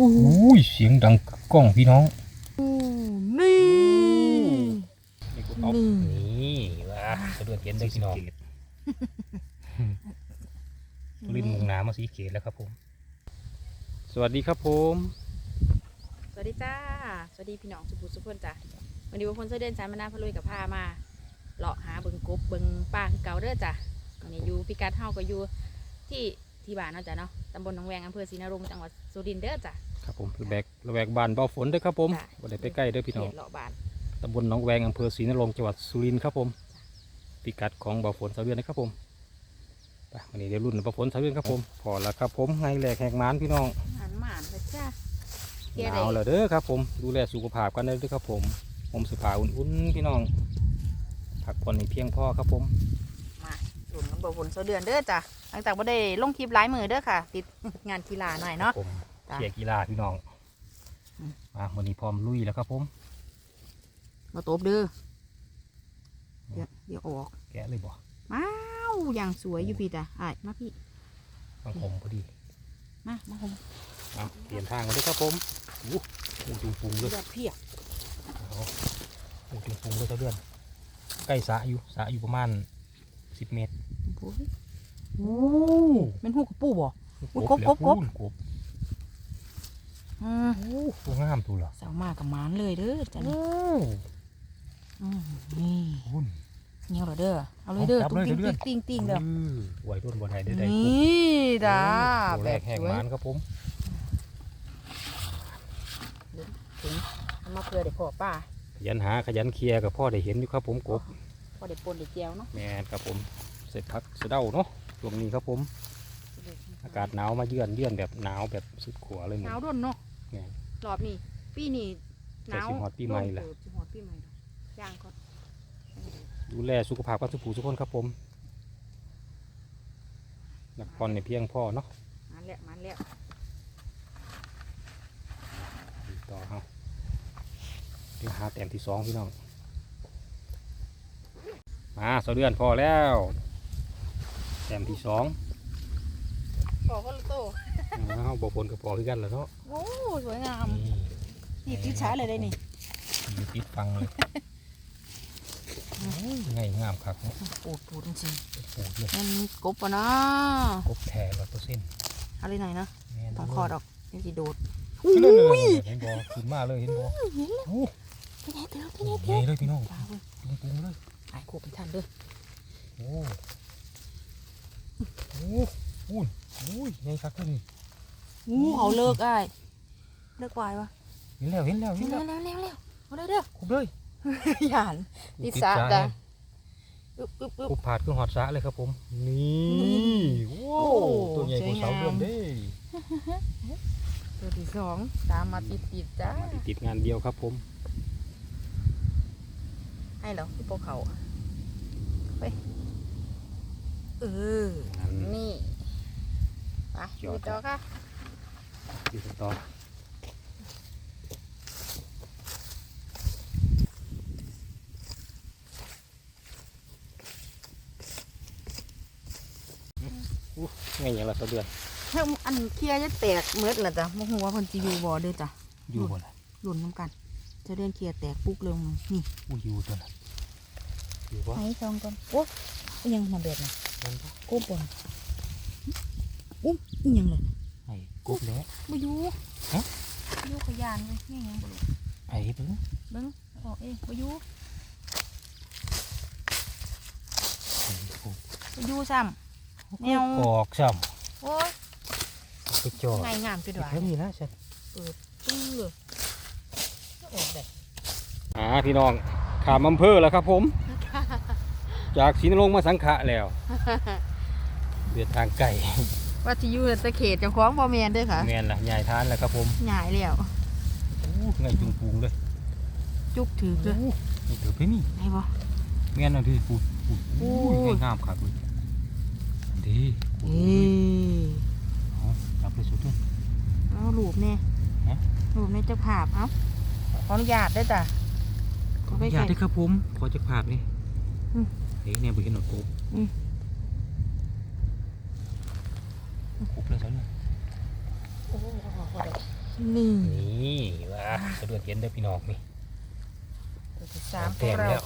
โอ้ยเสียงดังกล้องพี่น้องนี่นี่กูเอานี่นี่ว้าสะดวกเย็นได้พี่น้องตุลินมุงน้ำมาสีเกตแล้วครับผม สวัสดีครับผม สวัสดีจ้า สวัสดีพี่น้องสุภูสุพนจ้ะวันนี้วันพลเสอเดินสายมานาพะลุยกับพามาเลาะหาเบิงกบเบิงป่าเก่าเด้อจ้ะวันนี้อยู่พิกัดเฮาก็อยู่ที่ที่บ้านเนาะจ้ะเนาะตำบลหนองแวงอำเภอศรีนรงค์จังหวัดสุรินทร์เด้อจ้ะ ครับผมระแวกระแวกบ้านเบาฝนเด้อครับผมจ้ะ บ่ได้ไปใกล้เด้อพี่น้อง เขตเลาะบ้านตำบลหนองแวงอำเภอศรีนรงค์จังหวัดสุรินทร์ครับผม พิกัดของเบาฝนสาวเดือนนะครับผมไปวันนี้เดี๋ยวรุ่นเบาฝนสาวเดือนครับผม พอแล้วครับผมไงแหลกแหกหมานพี่น้องหันหมานเลยจ้าหนาวแล้วเด้อครับผม ดูแลสุขภาพกันเด้อครับผมผมสภาอุ่นๆพี่น้องพักผ่อนให้เพียงพอครับผม มาหลุนกันบ่ฝนเสอเดือนเด้อจ้ะหลังจากบ่ได้ลงคลิปหลายมือเด้อค่ะ ติด งานกีฬาหน่อยเนาะ ผมจ้ะ เชียร์กีฬาพี่น้องอืมมาวันนี้พร้อมลุยแล้วครับผมมาตบเด้อเดี๋ยวเดี๋ยวออก แกะเลยบ่ว้าวอย่างสวยอยู่พี่จ้ะอ้ายมาพี่ฟังผมพอดีมามาผมเอาเตรียมทางกันด้วยครับผมอู้หูจุงปุงเลยเลือดเพียบเอาหูจุงปุงเลยเจ้าเดือนใกล้สระอยู่สระอยู่ประมาณสิบเมตรโอ้ยโอ้เป็นหูกระปูบ่อุ๊ยกบแล้วกบกบพูนกบ อืมโอ้ตัวงามตัวเหรอสาวมากกับหมานเลยเด้อจ้ะนี่โอ้อืมนี่หุ่นเงี้ยวเหรอเด้อเอาเลยเด้อเอาจับตุ้งเลยติ้งเด้อติ้งติ้งติ้งเด้ออไหวต้นบนไทยได้ได้นี่จ้าตัวแบแรบกแหกสวยหมานครับผมถึงเอามาเพื่อเด็กพ่อป้าขยันหาขยันเคลียร์กับพ่อได้เห็นอยู่ครับผมกบพ่อเด็กปนเด็กแจวเนาะแม่นครับผมเสร็จพักเสะเด้าเนาะช่วงนี้ครับผม อากาศหนาวมาเยือนเยือนแบบหนาวแบบสุดขัวเลยหนี่นาวด้นเนาะ แม่นรอบนี้ปีนี้หนาวแต่สิฮอดปีใหม่ล่ะ โดนเติบสิฮอดปีใหม่ล่ะย่างก่อนดูแลสุขภาพกันสุผูทุกคนครับผมนักพรในเพียงพ่อเนาะมันแล้วมันแล้วดีต่อเอาเดี๋ยวหาแต้มที่สองพี่น้องมาสาวเดือนพอแล้วแต้มที่สองพ่อคนละโต เอาบอกผลกับพอคือกันแล้วเนาะโอ้สวยงามนี่นี่ติดช้าเลยได้นี่มีติดฟังเลยโอ้ยไงงามครับเนาะปูดปูดจริงโอ้ยๆมันกบปะเนาะกบแท้ร้อยเปอร์เซ็นต์เอะไรหน่อยเนาะแม่นต้องคอดอกเดี๋ยวสิโดดเห็นเลยเห็นบอขึ้นมาเลยเห็นบอเห็นแล้วโอ้เป็นไงเติมเป็นโหไงใหเติมญ่เลยพี่น้องปลาเว้ยปุ้งปุ้งเลยไอ้ขบเป็นทันเด้อโอ้โหโอ้ยโอ้ยใหญ่คักเลยนี่ งูเขาเลิกไอ้ายเลิกวายวะเห็นแล้วเห็นแล้วเห็เร็นวแล้วเร็วเร็วเร็วเอาเลยเด้อคุบเลยหยานติดสระจ้ะอึบอึบอึบ คุบผาดคือหอดสระเลยครับผม นี่โอ้โอ้ตัวใหญ่กว่าสวยงามเสาเดือนเด้ตัวที่สองตามมาติดติดๆจ้ามาติดงานเดียวครับผม ให้เหรอพี่โปเขาไปเอองานนี่ ไปยอด ดูต่อค่ะ ที่ต่ออู้ไงอย่างละเสาเดือนเฮ้ยอันเคลียร์จะแตกเมืดละจ้ะโมโหว่าคนจีอยู่บ่เด้อจ้ะอยู่บ่ล่ะหล่นน้ำกันจะเดินเคลียร์แตกปุ๊กเลยมึงนี่อู้อยู่ตัวน่ะอยู่วะให้ซองก่อนโอ้ยยังมาแบบน่ะมันปะโก้ปนอุ้มอีหยังเลยไอ้ กบแล้วมาอยู่ฮะอยู่ขยานเลยนี่ไงไอ้เบิ้งเบิ้งออกเองมาอยู่ไอ้กบมาอยู่ซ้ำแนวกอกซ้โอ้ยำไปจอดไงงามจุดหวานแค่นี้นะฉันจึ้งเลยออกแบบอ่าพี่น้องขามอำเภอแล้วครับผม จากศรีนรงค์มาสังขะแล้ว เดินทางไกล ว่าที่อยู่ตะเขตเจังคล้องบอแมนเด้วยค่ะแมนล่ะยายทานแล้วครับผมหงายแล้วโอ้ไงจุงปูงเลยจุกถือเลยนี่เถือไปนี่ไงบ่ แม่นเอาดิปูดปูดโอ้โอ้ยยงามคักเลยอันดีเอ้ยเอาจับไปสุดเลย เอาลูบเนี่ยฮะลูบในเจ้าภาพเอ้าขออนุญาตได้อจ้ะ ขออนุญาตด้วยครับผมขอจักภาพนี่อืม เฮ้ยเนี่ยบุเห็นหนวดโกบอืม กบเลยซะเนียโอ้โหนี่นี่ว่าสะเดือดเย็นเด้อพี่น้องนี่ตัวที่สามขอแต้งมเราแล้ว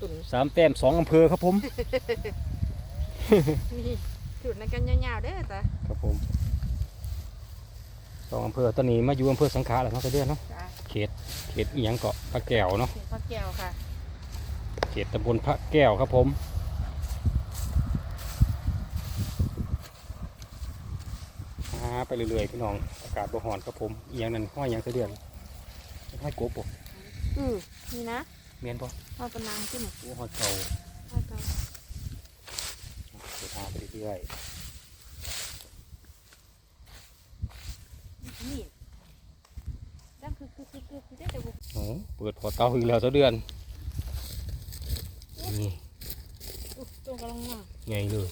ตุ่นสามแต้มสองอำเภอครับผมนี่จุดในกันยาวๆเด้อจ้ะครับผมสองอำเภอตอนนี้มาอยู่อำเภอสังขะแล้วเนาะสะเดือนเนาะจ้ะเขตเขตอีหยังเกาะพระแก้วเนาะ เห็นพักแก้วค่ะเขตตำบลพระแก้วครับผมหา ไปเรื่อยๆพี่น้องอากาศบ่ฮ้อนครับผมอีหยังนั่นห้อยหยังสะเดือนห้อยกบบ่อือนี่นะเมียนบ่เอาปนางขึ้นหน่อยโอ้ห้อยเก่าเอาเจ้าเดี๋ยวหาไปเรื่อยนี่ดังคือคือคือคือคือได้แต่บุกๆโอ้เปิดพอเตาอีกแล้วสะเดือนนี่อุ๊ยตัวกำลังมาไงเลย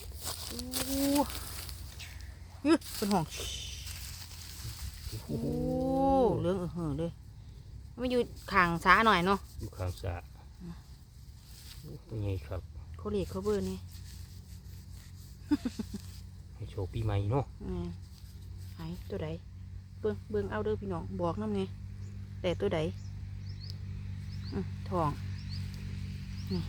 อู้ฮึเป็นห้องโอ้โอ้โหเหลืองเออเหือเลยมาอยู่ข้างซ้าหน่อยเนาะอยู่ข้างสระเป็นไงครับเขาเรียกเขาเบอร์นี่ให้โชว์ปีใหม่เนาะอืมไหนตัวใดเบิ่งเบิ่งเอาเด้อพี่น้องบอกน้ำไงแต่ตัวใดอืมทองนี่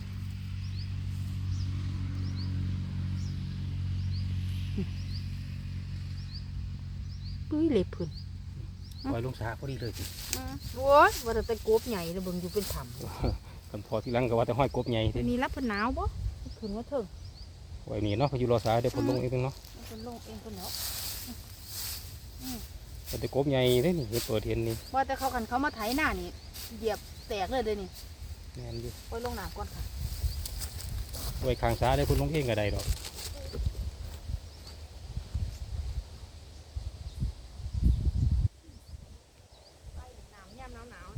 ปุ้ยเล็บพื้นปล่อยลงสระพอดีเลยสิโอ้ยว่าแต่แต่กบใหญ่เลยเบิ่งอยู่เป็นถ้ำกันพอที่หลังก็ว่าแต่ห้อยกบใหญ่ทีที่นี้รับเป็นหนาวบ่ขึ้นว่าเถิงไว้นี่เนาะพายุรอสายเดี๋ยวพนลงเองเนาะมันเป็นลงเองคนเนาะแต่กบใหญ่เด้นี่เห็นเปิดเห็นนี่ว่าแต่เขากันเขามาไถหน้านี่เหยียบแตกเลยเด้อนี่แม่นอยู่ไปลงน้ำก่อนค่ะไว้ข้างสระได้พนลงเองก็ได้ดอก ไปน้ำยามหนาวหนาว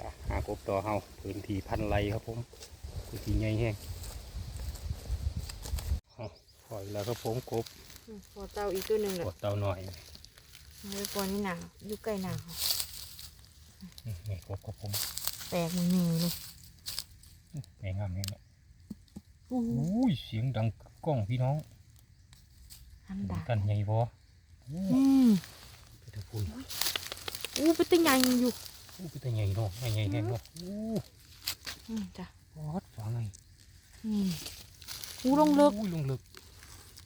อะหา กบต่อเฮาพื้นที่พันไรครับผมพื้นที่ใหญ่แห้งเอาปล่อยแล้วครับผมกบพอเต้าอีกตัวหนึ่งเลยกดเตาหน่อยเลยก่อนนี่หนาวอยู่ใกล้หนาวนี่นี่กบครับผมแตกมันมีเลยแม่งามนี่เนี่ยอู้อุ้ยเสียงดังกล้องพี่น้องหันดากันใหญ่บ่อู้อืมไปเถอะพุ่นอู้เป็นตัวใหญ่อยู่ อู้ไปแต่ใหญ่เนาะใหญ่ใหญ่แห้งเนาะอู้อืมจ้ะปอดฟังไงนี่อู้ลงเลิกอุ้ยลงเลิก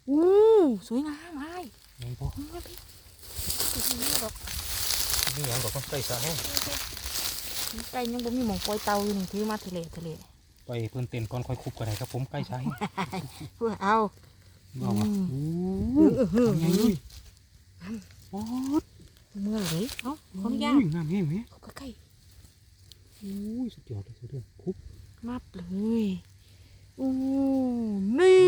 อู้สวยงามไอ้ใหญ่บ่นี่นี่ดอกนี่หยังก็ต้องใส่สระแห้งไก่ยังบ่มีหมองปล่อยเตาอยู่นี่ถือมาทะเลทะเลไปเพิ่นเต้นก่อนค่อยคุบกันได้ครับผมใกล้ใช้เพื่อเอาบอกว่าอืมโอ้เออเออทำยังไงปอดเมื่อไหร่เอ้าขออนุญาตอุ้ยงามแห้งไหมเขาใกล้ อุ้ยสุดยอดเลยสุดยอดคุบๆมับเลยอู้นี่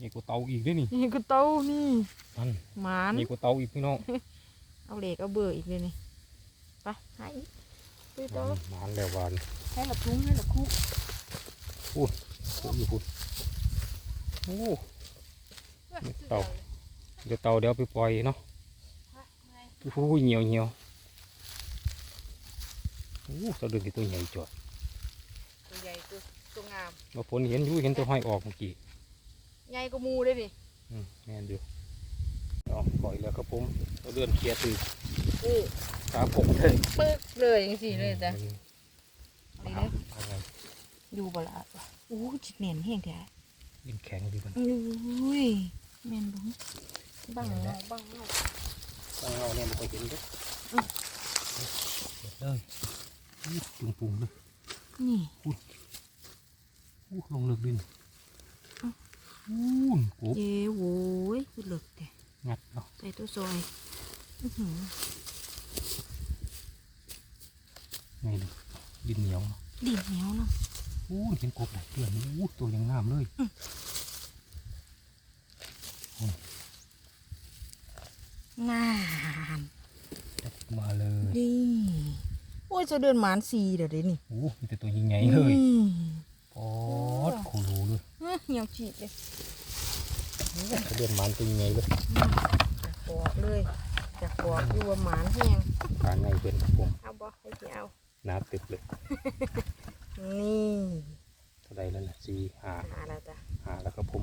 นี่กูเตาอีกด้วยนี่นี่ก็เตานี่นั่นหมานนี่กูเตาอีกพี่น้องเอาเหล็กเอาเบื่ออีกเลยนี่ไปหาอีกไปเตาหมานแล้วหวานให้หลับทุ้งให้หลับคุกคุบอยู่คุบโอ้เตาเดี๋ยวเตาเดี๋ยวเอาไปปล่อยเนาะโอ้โหเหี่ยวเหี่ยว โอ้สะดึกที่ตัวใหญ่จอดตัวใหญ่ตัวตัวงามมาฝนเห็นอยู่เห็นตัวห้อยออกเมื่อกี้ใหญ่กว่าหมูเลยนี่อืมแม่นอยู่เอาปล่อยแล้วครับผมเราเลื่อนเคลียร์ตือโอ้ขาผกเลยปึ๊กเลยอย่างสี่เลยจ้ะอืมนี่เอาเลยเอาไงดูบละโอ้จิตเหม็นแห้งแท้ดินแข็งดีมันอุ้ยแม่นบุ้งบังเอาบังเอาตั้งเอาเนี่ยมันก็เห็นเด้ออืมเด็ดเลย อู้จุงปุงเลยนี่อู้ลงเลือกดินอะอู้นกุบเย้โว้ยคือเหลึกแต่งัดเนาะใส่ตัวซอยอื้อหือไงเลยดินเหนียวเนาะดินเหนียวเนาะอู้นเห็นกบเลยเพื่อนอู้ตัวยังงามเลย งาม จับมาเลย นี่โอ้ย จะเดินหมานสีเดี๋ยวเดี๋ยวนี้อู้มีแต่ตัวใหญ่ๆเลยอืมปอดโคโลเลยเอ้ยเหี่ยวฉีดเลยโอ้จะเดินมันตัวใหญ่เลยจะปอกเลยจะปอกอยู่ว่าหมานแห้งการไงเป็นครับผมเอาบ่ให้สิเอาหนาตึบเลยนี่เท่าไรแล้วล่ะสี่ห้าหาแล้วจ้ะหาแล้วครับผม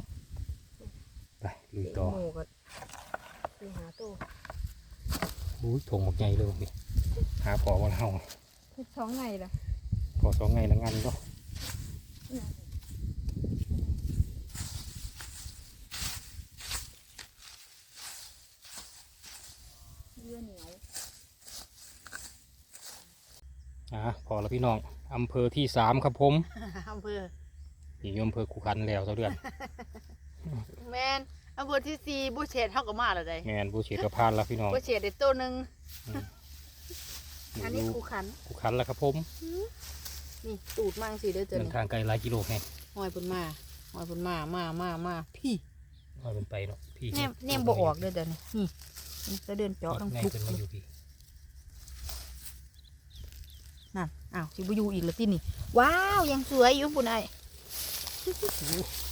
ไปลุยเด็กต่อหมูก็ตีหาตู้อุ้ยถงหมกใหญ่เลยนี่หาพอวันเฮา เฮ็ดท้องไงล่ะพอสองไงละงานก็เยื่อเหนียวอะพอแล้วพี่น้องอำเภอที่สามครับผมอำเภอนี่อยู่อำเภอขุขันแล้วเจ้าเดือนแมนอำเภอที่สี่บุเฉดเท่ากับมาแล้วได้แมนผู้เฉียดกระพานแล้วพี่น้องบุเฉดได้ตัวหนึ่ง อืมอันนี้อยู่คูขันขุขันแล้วครับผมนี่ตูดมั่งสิเด้อเจอเดินนี่ทางไกลหลายกิโลแน่หอยปุ่นมาหอยปุ่นมามามามาพี่ลอยเป็นไปเนาะพี่แนมแนมบ่ออกเด้อเดี๋ยวนี้นี่นี่จะเดินเจาะต้องแน่ทุกขึ้นมาอยู่พี่นั่นอ้าวสิบุยูอีกแล้วที่นี่ว้าวยังสวยอยู่ปุ่นไอ้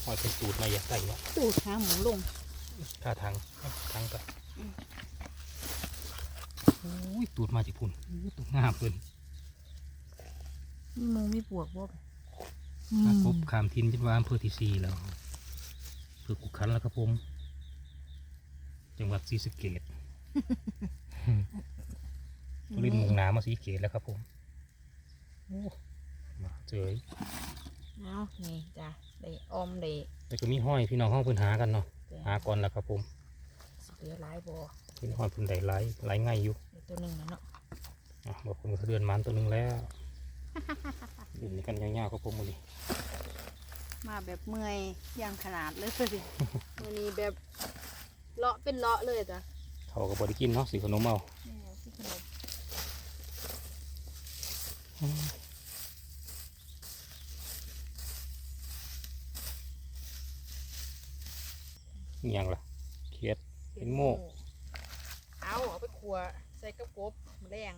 ลอยเป็นตูดมาอย่าใส่ละตูดหาหมูลงท่าทางทางกับ อุ้ยตูดมาจากพุ่นอู้ตูดงามเพิ่นมีหมูมีปวกบ่มาครบขามทินจนว่าอำเภอที่สี่แล้วอำเภอขุขันแล้วครับผม จังหวัดศรีสะเกษตุลินทร์มุงน้ำมาสีเกตแล้วครับผมโอ้มาเจอเอานี่จ้ะได้ออมได้แล้วก็มีห้อยพี่น้องห้องพื้นหากันเนาะหาก่อนแล้วครับผมสิเหลือหลายบ่พี่น้องห้อยพื้นใดไหลไหลง่ายอยู่ได้ ตัวหนึงแล้วเนาะอะบอกคนก็เดือนมันตัวหนึงแล้วเล่นกันยาวๆครับผมมือนี้มาแบบเมื่อยอย่างขนาดเลยมื้อนี้แบบเลาะเป็นเลาะเลยจ้ะเขาก็บริกินเนาะสีขนมเอานี่ที่ขนมอหย่างล่ะเขียดเป็นโม่เอาเอาไปขัว ใส่กระกบแรง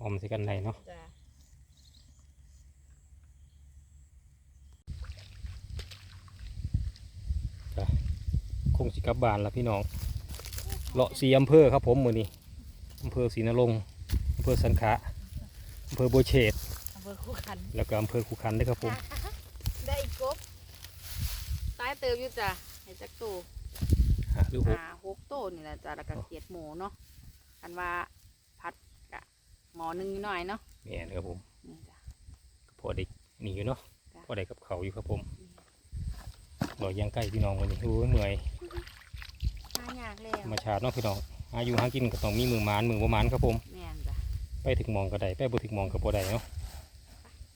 ออมใส่กันในเนาะจ้ะคงสิกลับบานละพี่น้องเลาะสีอำเภอครับผมมือนี้อำเภอศรีนรงค์อำเภอสันขะอำเภอบัวเชษอำเภอคู่ขันแล้วก็อำเภอขุขันด้วยครับผมได้อีกกบตายเติมอยู่จ้ะให้จักตูหาหรือหกหาหกโตนี่แหละจ้ะแล้วก็เกียดหมูเนาะ กันว่าพัดกะหมอหนึ่งหน่อยเนาะเนี่ยนะครับผมนี่จ้ะพอได้หนีอยู่เนาะจ้ะพอได้กับเขาวอยู่ครับผมรอยย่างใกล้พี่น้องวันนี้โอ้ยเหนื่อยหายากแล้วธรรมชาติเนาะพี่น้องหาอยู่หากินก็ต้องมีมือหมานมือบ่หมานครับผมแม่นจ้ะไปถึงหมองก็ได้ไปบ่ถึงหมองก็บ่ได้เนาะ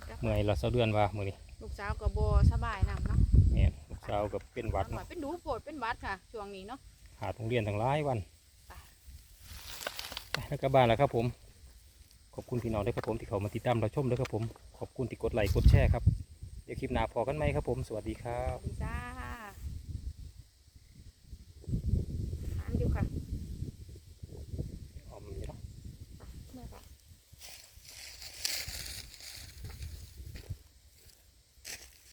จ้ะเมื่อยละเสาเดือนว่ามื้อนี้ลูกสาวกับโบสบายนำเนาะแม่นลูกสาวก็เป็นหวัดหน่อเนาะยเป็นดูโปวดเป็นหวัดค่ะช่วงนี้เนาะหาโรงเรียนทั้งหลายวันไปไป แล้วก็บ้านแล้วครับผม ขอบคุณพี่น้องด้วยครับผมที่เขามาติดตามเราชมด้วยครับผม ขอบคุณที่กดไลค์กดแชร์ครับ เดี๋ยวคลิปหน้าพอกันไหมครับผม สวัสดีครับจ้า